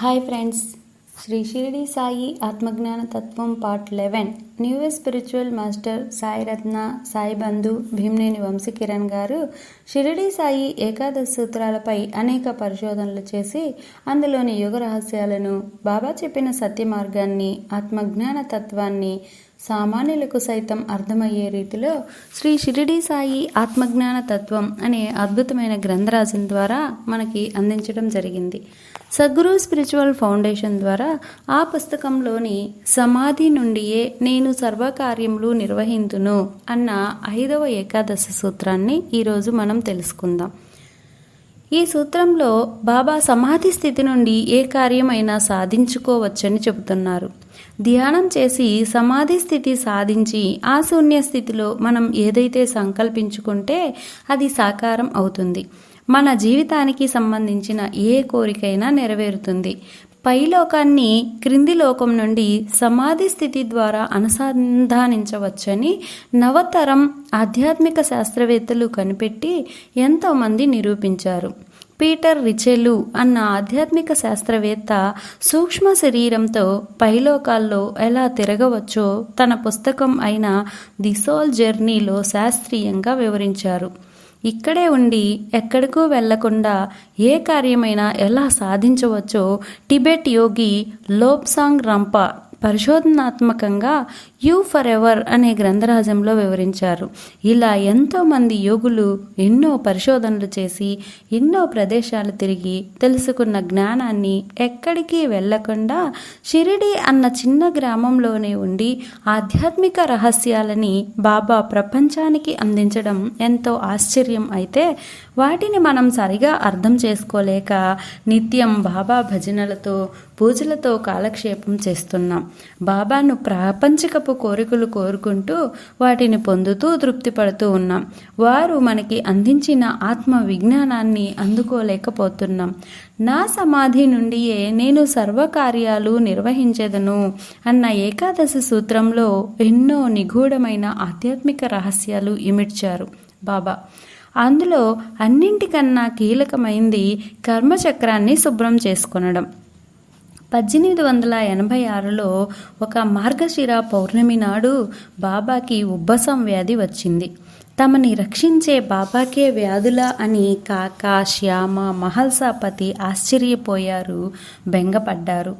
Hi friends Shri Shirdi Sai ఆత్మజ్ఞాన తత్వం part eleven new spiritual master Sai Ratna Sai Bandhu Bhimneni Vamsi Kiran గారు షిరిడి సాయి ఏకాదశ సూత్రాలపై అనేక పరిశోధనలు చేసి అందులోని యుగ రహస్యాలను బాబా చెప్పిన సత్య మార్గాన్ని ఆత్మజ్ఞాన తత్వాన్ని సామాన్యులకు సైతం అర్థమయ్యే రీతిలో శ్రీ షిరిడి సాయి ఆత్మజ్ఞాన తత్వం అనే అద్భుతమైన గ్రంథరాజం ద్వారా మనకి అందించడం జరిగింది. సద్గురు స్పిరిచువల్ ఫౌండేషన్ ద్వారా ఆ పుస్తకంలోని సమాధి నుండియే నేను సర్వకార్యములు నిర్వహింతును అన్న ఐదవ ఏకాదశ సూత్రాన్ని ఈరోజు మనం తెలుసుకుందాం. ఈ సూత్రంలో బాబా సమాధి స్థితి నుండి ఏ కార్యమైనా సాధించుకోవచ్చని చెబుతున్నారు. ధ్యానం చేసి సమాధి స్థితి సాధించి ఆ శూన్య స్థితిలో మనం ఏదైతే సంకల్పించుకుంటే అది సాకారం అవుతుంది. మన జీవితానికి సంబంధించిన ఏ కోరికైనా నెరవేరుతుంది. పైలోకాన్ని క్రింది లోకం నుండి సమాధి స్థితి ద్వారా అనుసంధానించవచ్చని నవతరం ఆధ్యాత్మిక శాస్త్రవేత్తలు కనిపెట్టి ఎంతోమంది నిరూపించారు. పీటర్ రిచెలు అన్న ఆధ్యాత్మిక శాస్త్రవేత్త సూక్ష్మ శరీరంతో పైలోకాల్లో ఎలా తిరగవచ్చో తన పుస్తకం అయిన ది సోల్ జర్నీలో శాస్త్రీయంగా వివరించారు. ఇక్కడే ఉండి ఎక్కడికూ వెళ్ళకుండా ఏ కార్యమైనా ఎలా సాధించవచ్చో టిబెట్ యోగి లోప్సాంగ్ రంప పరిశోధనాత్మకంగా యూ ఫర్ ఎవర్ అనే గ్రంథరాజంలో వివరించారు. ఇలా ఎంతోమంది యోగులు ఎన్నో పరిశోధనలు చేసి ఎన్నో ప్రదేశాలు తిరిగి తెలుసుకున్న జ్ఞానాన్ని ఎక్కడికి వెళ్ళకుండా షిరిడి అన్న చిన్న గ్రామంలోనే ఉండి ఆధ్యాత్మిక రహస్యాలని బాబా ప్రపంచానికి అందించడం ఎంతో ఆశ్చర్యం అయితే వాటిని మనం సరిగా అర్థం చేసుకోలేక నిత్యం బాబా భజనలతో పూజలతో కాలక్షేపం చేస్తున్నాం. బాబాను ప్రాపంచికపు కోరికలు కోరుకుంటూ వాటిని పొందుతూ తృప్తి పడుతూ ఉన్నాం. వారు మనకి అందించిన ఆత్మ విజ్ఞానాన్ని అందుకోలేకపోతున్నాం. నా సమాధి నుండియే నేను సర్వకార్యాలు నిర్వహించేదను అన్న ఏకాదశి సూత్రంలో ఎన్నో నిగూఢమైన ఆధ్యాత్మిక రహస్యాలు ఇమిడ్చారు బాబా. అందులో అన్నింటికన్నా కీలకమైంది కర్మచక్రాన్ని శుభ్రం చేసుకొనడం. పద్దెనిమిది వందల ఎనభై ఆరులో ఒక మార్గశిర పౌర్ణమి నాడు బాబాకి ఉబ్బసం వ్యాధి వచ్చింది. తమని రక్షించే బాబాకే వ్యాధుల అని కాక శ్యామ మహల్సాపతి ఆశ్చర్యపోయారు బెంగపడ్డారు.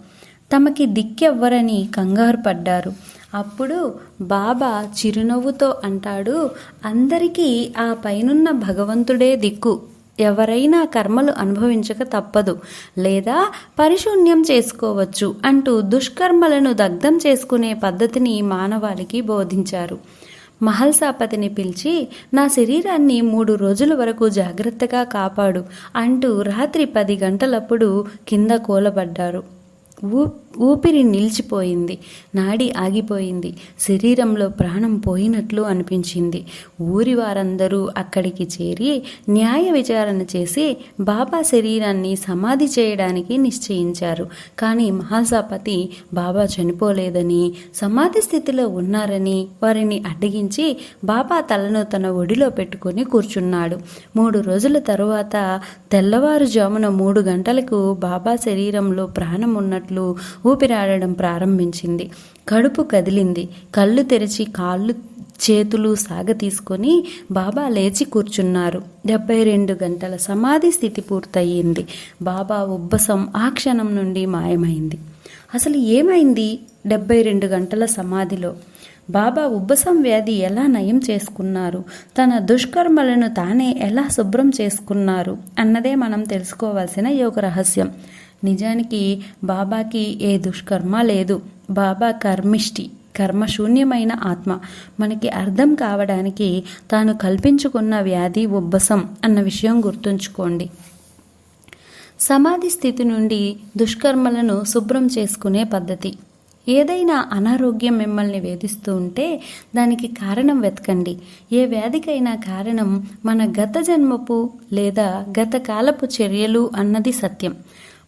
తమకి దిక్కెవ్వరని కంగారు పడ్డారు. అప్పుడు బాబా చిరునవ్వుతో అంటాడు అందరికీ ఆ పైనున్న భగవంతుడే దిక్కు. ఎవరైనా కర్మలు అనుభవించక తప్పదు లేదా పరిశూన్యం చేసుకోవచ్చు అంటూ దుష్కర్మలను దగ్ధం చేసుకునే పద్ధతిని మానవాళికి బోధించారు. మహల్సాపతిని పిలిచి నా శరీరాన్ని మూడు రోజుల వరకు జాగ్రత్తగా కాపాడు అంటూ రాత్రి పది గంటలప్పుడు కింద కూలబడ్డారు. ఊపిరి నిలిచిపోయింది. నాడి ఆగిపోయింది. శరీరంలో ప్రాణం పోయినట్లు అనిపించింది. ఊరి వారందరూ అక్కడికి చేరి న్యాయ విచారణ చేసి బాబా శరీరాన్ని సమాధి చేయడానికి నిశ్చయించారు. కానీ మహాసాపతి బాబా చనిపోలేదని సమాధి స్థితిలో ఉన్నారని వారిని అడ్డగించి బాబా తలను తన ఒడిలో పెట్టుకుని కూర్చున్నాడు. మూడు రోజుల తరువాత తెల్లవారుజామున మూడు గంటలకు బాబా శరీరంలో ప్రాణం ఉన్నట్లు ఊపిరాడడం ప్రారంభించింది. కడుపు కదిలింది. కళ్ళు తెరిచి కాళ్ళు చేతులు సాగ తీసుకొని బాబా లేచి కూర్చున్నారు. డెబ్బై రెండు గంటల సమాధి స్థితి పూర్తయింది. బాబా ఉబ్బసం ఆ క్షణం నుండి మాయమైంది. అసలు ఏమైంది డెబ్బై రెండు గంటల సమాధిలో? బాబా ఉబ్బసం వ్యాధి ఎలా నయం చేసుకున్నారు? తన దుష్కర్మలను తానే ఎలా శుభ్రం చేసుకున్నారు? అన్నదే మనం తెలుసుకోవాల్సిన యోగ రహస్యం. నిజానికి బాబాకి ఏ దుష్కర్మ లేదు. బాబా కర్మిష్టి కర్మశూన్యమైన ఆత్మ. మనకి అర్థం కావడానికి తాను కల్పించుకున్న వ్యాధి ఉబ్బసం అన్న విషయం గుర్తుంచుకోండి. సమాధి స్థితి నుండి దుష్కర్మలను శుభ్రం చేసుకునే పద్ధతి. ఏదైనా అనారోగ్యం మిమ్మల్ని వేధిస్తూ ఉంటే దానికి కారణం వెతకండి. ఏ వ్యాధికైనా కారణం మన గత జన్మపు లేదా గత కాలపు చర్యలు అన్నది సత్యం.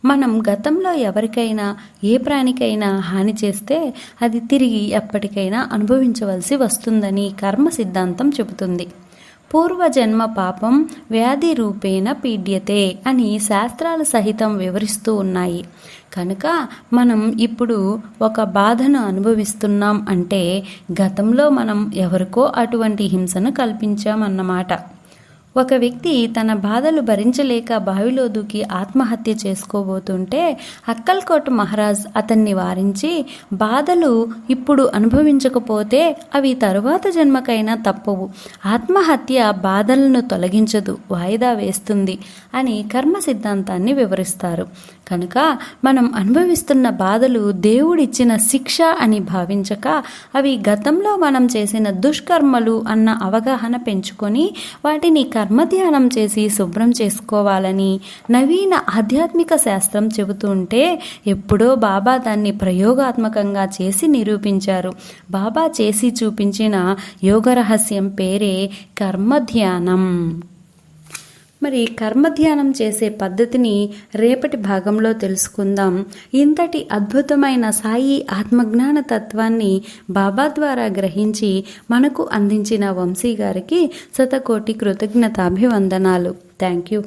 మనం గతంలో ఎవరికైనా ఏ ప్రాణికైనా హాని చేస్తే అది తిరిగి ఎప్పటికైనా అనుభవించవలసి వస్తుందని కర్మ సిద్ధాంతం చెబుతుంది. పూర్వజన్మ పాపం వ్యాధి రూపేణ పీడ్యతే అని శాస్త్రాలు సహితం వివరిస్తూ ఉన్నాయి. కనుక మనం ఇప్పుడు ఒక బాధను అనుభవిస్తున్నాం అంటే గతంలో మనం ఎవరికో అటువంటి హింసను కల్పించామన్నమాట. ఒక వ్యక్తి తన బాధలు భరించలేక బావిలో దూకి ఆత్మహత్య చేసుకోబోతుంటే అక్కల్కోట మహారాజ్ అతన్ని వారించి బాధలు ఇప్పుడు అనుభవించకపోతే అవి తరువాత జన్మకైనా తప్పవు. ఆత్మహత్య బాధలను తొలగించదు వాయిదా వేస్తుంది అని కర్మ సిద్ధాంతాన్ని వివరిస్తారు. కనుక మనం అనుభవిస్తున్న బాధలు దేవుడిచ్చిన శిక్ష అని భావించక అవి గతంలో మనం చేసిన దుష్కర్మలు అన్న అవగాహన పెంచుకొని వాటిని కర్మధ్యానం చేసి శుభ్రం చేసుకోవాలని నవీన ఆధ్యాత్మిక శాస్త్రం చెబుతుంటే ఎప్పుడో బాబా దాన్ని ప్రయోగాత్మకంగా చేసి నిరూపించారు. బాబా చేసి చూపించిన యోగ రహస్యం పేరే కర్మధ్యానం. మరి కర్మధ్యానం చేసే పద్ధతిని రేపటి భాగంలో తెలుసుకుందాం. ఇంతటి అద్భుతమైన సాయి ఆత్మజ్ఞాన తత్వాన్ని బాబా ద్వారా గ్రహించి మనకు అందించిన వంశీ గారికి శతకోటి కృతజ్ఞతాభివందనాలు. Thank you.